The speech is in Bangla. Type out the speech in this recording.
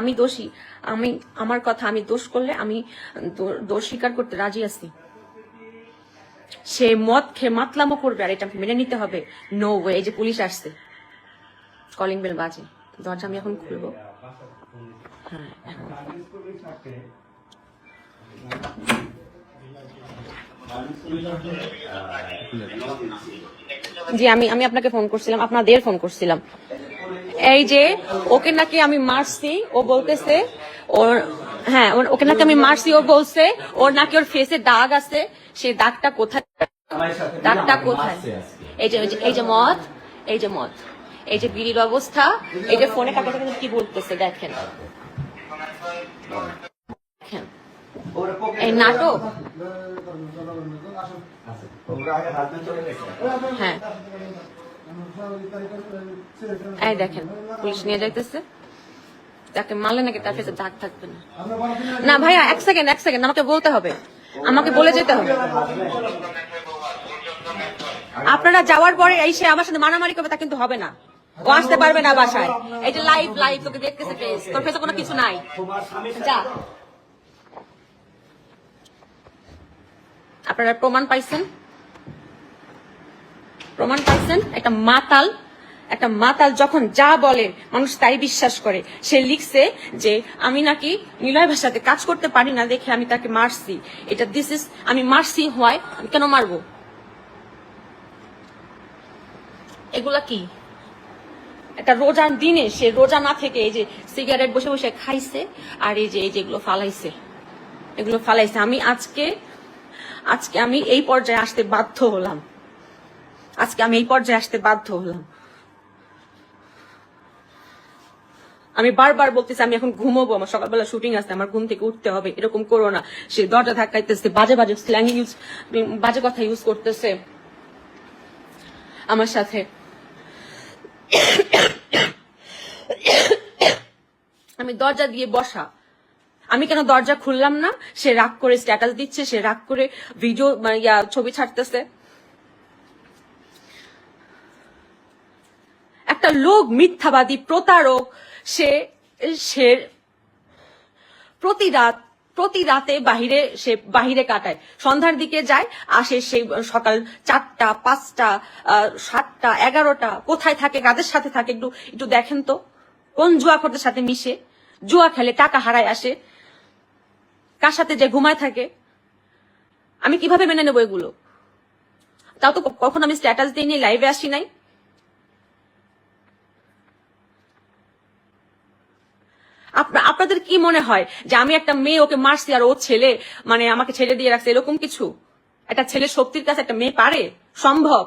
আমি দোষী। আমি, আমার কথা আমি দোষ করলে আমি দোষ স্বীকার করতে রাজি আছি। সে মদ খেয়ে মাতলামো করবে আর এটা মেনে নিতে হবে। নো ওয়ে যে পুলিশ আসছে। কলিং বেল বাজে। দরজা আমি এখন খুলবো। হ্যাঁ জি, আমি আমি আপনাকে ফোন করছিলাম। আপনাদের ফোন করছিলাম। এই যে ওকে নাকি আমি মারছি ও বলতেছে ওর হ্যাঁ ওর- ওকে নাকি আমি মারছি ও বলছে ওর নাকি ওর ফেসে দাগ আছে সেই দাগটা কোথায়? দাগটা কোথায়? এই যে এই যে- এই যে মদ এই যে মদ এই যে বিড়ির অবস্থা এই যে ফোনে কাকে কাকে কি বলতেছে দেখেন। দেখেন। এই নাটক? হ্যাঁ। এই দেখেন, পুলিশ নিয়ে যাইতেছে। মারলে নাকি তার দাগ থাকবে না। না ভাইয়া, এক সেকেন্ড এক সেকেন্ড আমাকে বলতে হবে। আমাকে বলে যেতে হবে। আপনারা যাওয়ার পরে এই সে আমার সাথে মারামারি করবে, তা কিন্তু হবে না। ও আসতে পারবে না বাসায়। এই যে লাইভ লাইভ তোকে দেখতেছে ফেস তোর ফেসে কোনো কিছু নাই। যা। আপনারা প্রমাণ পাইছেন? প্রমাণ পাইছেন, একটা মাতাল একটা মাতাল যখন যা বলে, মানুষ তাই বিশ্বাস করে। সে লিখছে যে, আমি নাকি নিলয় ভাষাতে কাজ করতে পারি না দেখে আমি তাকে মারছি। এটা দিস ইস আমি মারছি হয় আমি কেন মারবো? এগুলা কি? একটা রোজার দিনে সে রোজা না থেকে এই যে সিগারেট বসে বসে খাইছে আর এই যে, এই যেগুলো ফালাইছে। এগুলো ফালাইছে। আমি আজকে আজকে আমি এই পর্যায়ে আসতে বাধ্য হলাম। আজকে আমি এই পর্যায়ে আসতে বাধ্য হলাম। আমি বারবার বলতেছি, আমি এখন ঘুমোবো, আমার সকালবেলা শুটিং আছে, আমার ঘুম থেকে উঠতে হবে, এরকম করো না। সে দরজা ধাক্কাইতেছে, বাজে বাজে স্ল্যাং ইউজ বাজে কথা ইউজ করতেছে। আমার সাথে আমি দরজা দিয়ে বসা। আমি কেন দরজা খুললাম না? সে রাগ করে স্ট্যাটাস দিচ্ছে, সে রাগ করে ভিডিও মানে ছবি ছাড়তেছে। একটা লোক মিথ্যাবাদী, প্রতারক, সে সে প্রতি রাত প্রতি রাতে বাহিরে, সে বাহিরে কাটায়। সন্ধ্যার দিকে যায়, আসে সেই সকাল চারটা, পাঁচটা সাতটা, এগারোটা। কোথায় থাকে, কাদের সাথে থাকে, একটু একটু দেখেন তো। কোন জুয়া জুয়াখোরদের সাথে মিশে? জুয়া খেলে টাকা হারায় আসে। কার সাথে যে ঘুমায় থাকে? আমি কীভাবে মেনে নেব এগুলো? তাও তো কখন আমি স্ট্যাটাস নিয়ে লাইভে আসি নাই। আপনাদের কি মনে হয় যে আমি একটা মেয়ে, ওকে মারছি আর ও ছেলে মানে আমাকে ছেড়ে দিয়ে রাখছে, এরকম কিছু? একটা ছেলে শক্তির কাছে একটা মেয়ে পারে? সম্ভব?